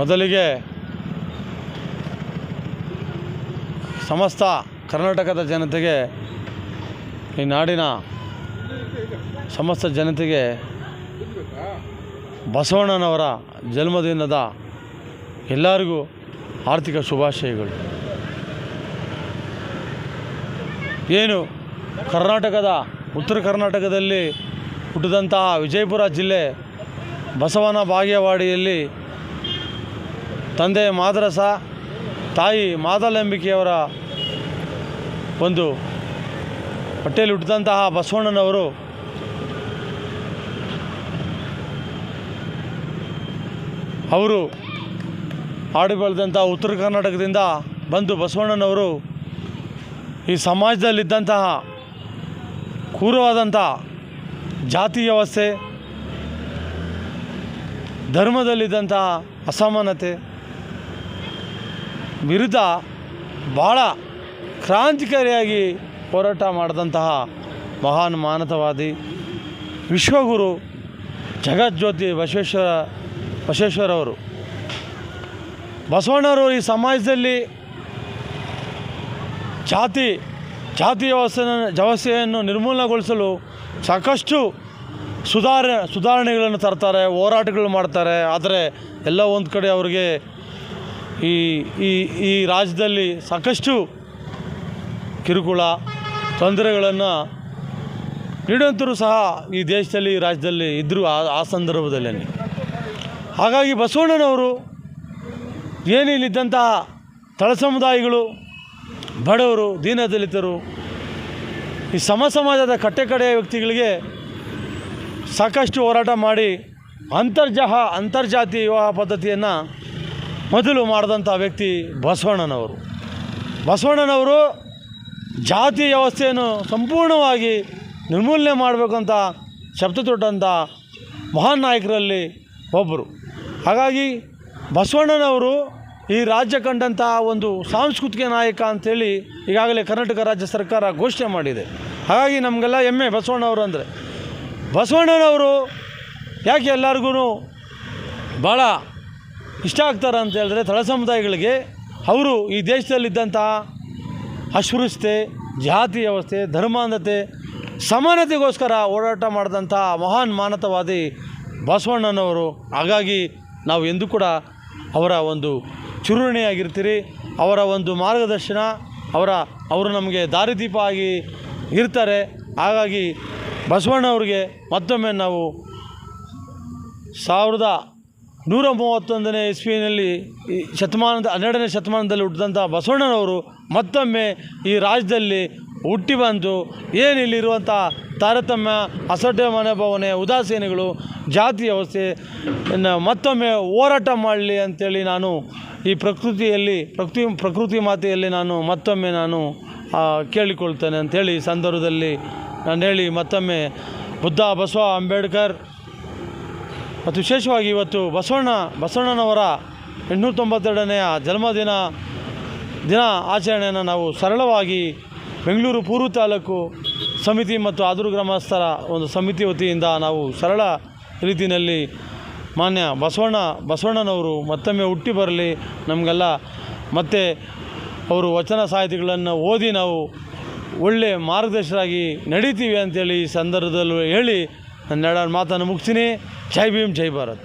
ಮೊದಲಿಗೆ ಸಮಸ್ತ ಕರ್ನಾಟಕದ ಜನತೆಗೆ ಈ ನಾಡಿನ ಸಮಸ್ತ ಜನತೆಗೆ ಬಸವಣ್ಣನವರ ಜನ್ಮದಿನದ ಎಲ್ಲರಿಗೂ ಆರ್ಥಿಕ ಶುಭಾಶಯಗಳು. ಏನು ಕರ್ನಾಟಕದ, ಉತ್ತರ ಕರ್ನಾಟಕದಲ್ಲಿ ಹುಟ್ಟಿದಂತಹ ವಿಜಯಪುರ ಜಿಲ್ಲೆ ಬಸವನ ಬಾಗೇವಾಡಿಯಲ್ಲಿ ತಂದೆ ಮಾದರಸ, ತಾಯಿ ಮಾದಲಂಬಿಕೆಯವರ ಒಂದು ಹೊಟ್ಟೆಯಲ್ಲಿ ಹುಟ್ಟಿದಂತಹ ಬಸವಣ್ಣನವರು ಅವರು ಆಡಿ ಬೆಳೆದಂಥ ಉತ್ತರ ಕರ್ನಾಟಕದಿಂದ ಬಂದು ಬಸವಣ್ಣನವರು ಈ ಸಮಾಜದಲ್ಲಿದ್ದಂತಹ ಕ್ರೂರವಾದಂಥ ಜಾತಿ ವ್ಯವಸ್ಥೆ, ಧರ್ಮದಲ್ಲಿದ್ದಂತಹ ಅಸಮಾನತೆ ವಿರುದ್ಧ ಭಾಳ ಕ್ರಾಂತಿಕಾರಿಯಾಗಿ ಹೋರಾಟ ಮಾಡಿದಂತಹ ಮಹಾನ್ ಮಾನತವಾದಿ ವಿಶ್ವಗುರು ಜಗಜ್ಯೋತಿ ಬಸವೇಶ್ವರ ಬಸವೇಶ್ವರವರು. ಬಸವಣ್ಣವರು ಈ ಸಮಾಜದಲ್ಲಿ ಜಾತಿ ಜಾತಿ ವ್ಯವಸ್ಥೆ ವ್ಯವಸ್ಥೆಯನ್ನು ನಿರ್ಮೂಲನೆಗೊಳಿಸಲು ಸಾಕಷ್ಟು ಸುಧಾರ, ಸುಧಾರಣೆಗಳನ್ನು ತರ್ತಾರೆ, ಹೋರಾಟಗಳು ಮಾಡ್ತಾರೆ. ಆದರೆ ಎಲ್ಲ ಒಂದು ಕಡೆ ಅವರಿಗೆ ಈ ಈ ಈ ರಾಜ್ಯದಲ್ಲಿ ಸಾಕಷ್ಟು ಕಿರುಕುಳ ತೊಂದರೆಗಳನ್ನು ನೀಡುವಂಥರು ಸಹ ಈ ದೇಶದಲ್ಲಿ, ಈ ರಾಜ್ಯದಲ್ಲಿ ಇದ್ದರು ಆ ಆ ಸಂದರ್ಭದಲ್ಲಿ ಹಾಗಾಗಿ ಬಸವಣ್ಣನವರು ಏನಿಲ್ಲಿದ್ದಂತಹ ತಳ ಸಮುದಾಯಗಳು, ಬಡವರು ದೀನದಲಿತರು ಈ ಸಮ ಸಮಾಜದ ಕಟ್ಟೆಕಡೆಯ ವ್ಯಕ್ತಿಗಳಿಗೆ ಸಾಕಷ್ಟು ಹೋರಾಟ ಮಾಡಿ ಅಂತರ್ಜಾಹ ಅಂತರ್ಜಾತಿ ವಿವಾಹ ಪದ್ಧತಿಯನ್ನು ಮೊದಲು ಮಾಡಿದಂಥ ವ್ಯಕ್ತಿ ಬಸವಣ್ಣನವರು. ಬಸವಣ್ಣನವರು ಜಾತಿ ವ್ಯವಸ್ಥೆಯನ್ನು ಸಂಪೂರ್ಣವಾಗಿ ನಿರ್ಮೂಲನೆ ಮಾಡಬೇಕಂತ ಶಬ್ದ ತೊಟ್ಟಂಥ ಮಹಾನ್ ನಾಯಕರಲ್ಲಿ ಒಬ್ಬರು. ಹಾಗಾಗಿ ಬಸವಣ್ಣನವರು ಈ ರಾಜ್ಯ ಕಂಡಂಥ ಒಂದು ಸಾಂಸ್ಕೃತಿಕ ನಾಯಕ ಅಂಥೇಳಿ ಈಗಾಗಲೇ ಕರ್ನಾಟಕ ರಾಜ್ಯ ಸರ್ಕಾರ ಘೋಷಣೆ ಮಾಡಿದೆ. ಹಾಗಾಗಿ ನಮಗೆಲ್ಲ ಹೆಮ್ಮೆ ಬಸವಣ್ಣವರು ಅಂದರೆ. ಬಸವಣ್ಣನವರು ಯಾಕೆ ಎಲ್ಲರಿಗೂ ಭಾಳ ಇಷ್ಟ ಆಗ್ತಾರೆ ಅಂತ ಹೇಳಿದ್ರೆ ತಳ ಸಮುದಾಯಗಳಿಗೆ ಅವರು ಈ ದೇಶದಲ್ಲಿದ್ದಂಥ ಅಸ್ಪೃಶ್ಯತೆ, ಜಾತಿ ವ್ಯವಸ್ಥೆ, ಧರ್ಮಾಂಧತೆ, ಸಮಾನತೆಗೋಸ್ಕರ ಹೋರಾಟ ಮಾಡಿದಂಥ ಮಹಾನ್ ಮಾನತವಾದಿ ಬಸವಣ್ಣನವರು, ಹಾಗಾಗಿ ನಾವು ಎಂದು ಕೂಡ ಅವರ ಒಂದು ಚುರುಣಿಯಾಗಿರ್ತೀರಿ ಅವರ ಒಂದು ಮಾರ್ಗದರ್ಶನ, ಅವರ, ಅವರು ನಮಗೆ ದಾರಿದೀಪ ಆಗಿ ಇರ್ತಾರೆ. ಹಾಗಾಗಿ ಬಸವಣ್ಣವ್ರಿಗೆ ಮತ್ತೊಮ್ಮೆ ನಾವು ಸಾವಿರದ ನೂರ ಮೂವತ್ತೊಂದನೇ ಇಸ್ವಿನಲ್ಲಿ ಈ ಶತಮಾನದ, ಹನ್ನೆರಡನೇ ಶತಮಾನದಲ್ಲಿ ಹುಟ್ಟಿದಂಥ ಬಸವಣ್ಣನವರು ಮತ್ತೊಮ್ಮೆ ಈ ರಾಜ್ಯದಲ್ಲಿ ಹುಟ್ಟಿ ಬಂದು ಏನಿಲ್ಲಿರುವಂಥ ತಾರತಮ್ಯ, ಅಸಡ್ಡೆ ಮನೋಭಾವನೆ ಉದಾಸೀನಗಳು, ಜಾತಿ ವ್ಯವಸ್ಥೆ ಮತ್ತೊಮ್ಮೆ ಹೋರಾಟ ಮಾಡಲಿ ಅಂತೇಳಿ ನಾನು ಈ ಪ್ರಕೃತಿಯಲ್ಲಿ, ಪ್ರಕೃತಿ ಪ್ರಕೃತಿ ಮಾತೆಯಲ್ಲಿ ನಾನು ಮತ್ತೊಮ್ಮೆ ನಾನು ಕೇಳಿಕೊಳ್ತೇನೆ ಅಂಥೇಳಿ ಸಂದರ್ಭದಲ್ಲಿ ನಾನು ಹೇಳಿ ಮತ್ತೊಮ್ಮೆ ಬುದ್ಧ ಬಸವ ಅಂಬೇಡ್ಕರ್ ಮತ್ತು ವಿಶೇಷವಾಗಿ ಇವತ್ತು ಬಸವಣ್ಣ, ಬಸವಣ್ಣನವರ ಎಂಟುನೂರ ತೊಂಬತ್ತೆರಡನೆಯ ಜನ್ಮದಿನ, ದಿನ ಆಚರಣೆಯನ್ನು ನಾವು ಸರಳವಾಗಿ ಬೆಂಗಳೂರು ಪೂರ್ವ ತಾಲೂಕು ಸಮಿತಿ ಮತ್ತು ಆದೂರು ಗ್ರಾಮಸ್ಥರ ಒಂದು ಸಮಿತಿ ವತಿಯಿಂದ ನಾವು ಸರಳ ರೀತಿಯಲ್ಲಿ ಮಾನ್ಯ ಬಸವಣ್ಣ, ಬಸವಣ್ಣನವರು ಮತ್ತೊಮ್ಮೆ ಹುಟ್ಟಿ ಬರಲಿ. ನಮಗೆಲ್ಲ ಮತ್ತೆ ಅವರು ವಚನ ಸಾಹಿತಿಗಳನ್ನು ಓದಿ ನಾವು ಒಳ್ಳೆಯ ಮಾರ್ಗದರ್ಶರಾಗಿ ನಡೀತೀವಿ ಅಂತೇಳಿ ಈ ಸಂದರ್ಭದಲ್ಲೂ ಹೇಳಿ ನನ್ನ ಮಾತನ್ನು ಮುಗಿಸ್ತೀನಿ. జై భీమ్ జై భారత్